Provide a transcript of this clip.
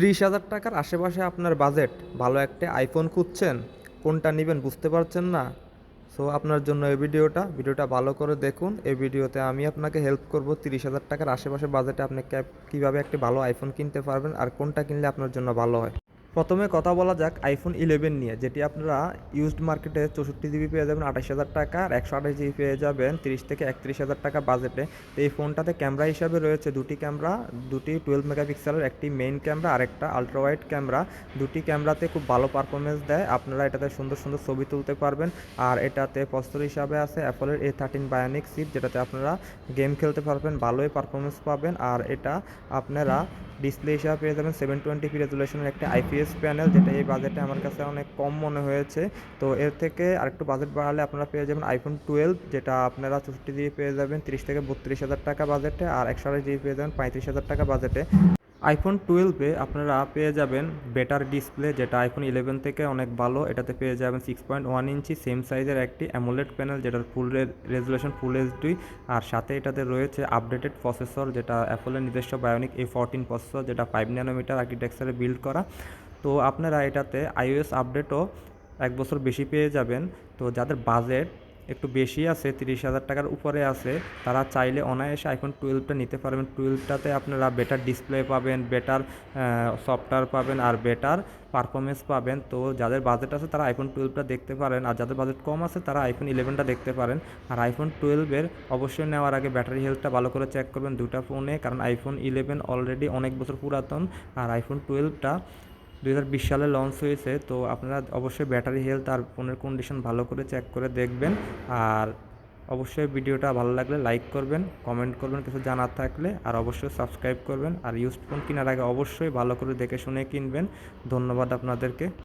ত্রিশ হাজার টাকার আশেপাশে আপনার বাজেট, ভালো একটা আইফোন খুঁজছেন, কোনটা নেবেন বুঝতে পারছেন না? সো আপনার জন্য এই ভিডিওটা ভিডিওটা ভালো করে দেখুন। এই ভিডিওতে আমি আপনাকে হেল্প করব তিরিশ হাজার টাকার আশেপাশে বাজেটে আপনি কীভাবে একটি ভালো আইফোন কিনতে পারবেন আর কোনটা কিনলে আপনার জন্য ভালো হয়। প্রথমে কথা বলা যাক আইফোন ইলেভেন নিয়ে, যেটি আপনারা ইউজড মার্কেটে চৌষট্টি জিবি পেয়ে যাবেন আঠাশ হাজার টাকা, আর একশো আঠাশ জিবি পেয়ে যাবেন, তিরিশ থেকে একত্রিশ হাজার টাকা বাজেটে তো এই ফোনটাতে ক্যামেরা হিসাবে রয়েছে দুটি ক্যামেরা দুটি টুয়েলভ মেগাপিক্সেলের একটি মেইন ক্যামেরা আর একটা আলট্রা ওয়াইড ক্যামেরা দুটি ক্যামেরাতে খুব ভালো পারফরমেন্স দেয়, আপনারা এটাতে সুন্দর সুন্দর ছবি তুলতে পারবেন। আর এটাতে প্রস্তর হিসাবে আছে অ্যাপলের এ থার্টিন বায়োনিক সিপ যেটাতে আপনারা গেম খেলতে পারবেন, ভালোই পারফরমেন্স পাবেন। আর এটা আপনারা ডিসপ্লে হিসাবে পেয়ে যাবেন সেভেন টোয়েন্টি রেজুলেশনের একটি আইপিএস প্যানেল যেটা এই বাজেটে আমার কাছে অনেক কম মনে হয়েছে। তো এর থেকে আরেকটু বাজেট বাড়ালে আপনারা পেয়ে যাবেন আইফোন টুয়েলভ যেটা আপনারা চৌষট্টি দিয়ে পেয়ে যাবেন তিরিশ থেকে বত্রিশ হাজার টাকা বাজেটে আর একশো আঠাশ জিবি পেয়ে যাবেন পঁয়ত্রিশ হাজার টাকা বাজেটে আইফোন টুয়েলভে আপনারা পেয়ে যাবেন বেটার ডিসপ্লে যেটা আইফোন ইলেভেন থেকে অনেক ভালো। এটাতে পেয়ে যাবেন six point one inch same সাইজের একটি অ্যামোলেড প্যানেল যেটার ফুল রেজুলেশন ফুল এইচডি আর সাথে এটাতে রয়েছে আপডেটেড প্রসেসর যেটা অ্যাপলের নিজস্ব বায়োনিক এ ফোরটিন প্রসেসর যেটা ফাইভ ন্যানোমিটার আর্কিটেকচারে বিল্ড করা। তো আপনারা এটাতে আইওএস আপডেটও এক বছর বেশি পেয়ে যাবেন। তো যাদের বাজেট একটু বেশি আছে, তিরিশ হাজার টাকার উপরে আছে, তারা চাইলে অনায়াসে আইফোন টুয়েলভটা নিতে পারবেন। টুয়েলভটাতে আপনারা বেটার ডিসপ্লে পাবেন বেটার সফটওয়্যার পাবেন আর বেটার পারফরমেন্স পাবেন। তো যাদের বাজেট আছে তারা আইফোন টুয়েলভটা দেখতে পারেন আর যাদের বাজেট কম আছে তারা আইফোন ইলেভেনটা দেখতে পারেন। আর আইফোন টুয়েলভের অবশ্যই নেওয়ার আগে ব্যাটারি হেলথটা ভালো করে চেক করবেন দুটা ফোনে কারণ আইফোন ইলেভেন অলরেডি অনেক বছর পুরাতন। আর আইফোন টুয়েলভটা দুই হাজার বিশ সালে লঞ্চ হয়েছে, তো আপনারা অবশ্যই ব্যাটারি হেলথ আর ফোনের কন্ডিশন ভালো করে চেক করে দেখবেন। আর অবশ্যই ভিডিওটা ভালো লাগলে লাইক করবেন কমেন্ট করবেন, কিছু জানার থাকলে। আর অবশ্যই সাবস্ক্রাইব করবেন। আর ইউজ ফোন কেনার আগে অবশ্যই ভালো করে দেখে শুনে কিনবেন। ধন্যবাদ আপনাদেরকে।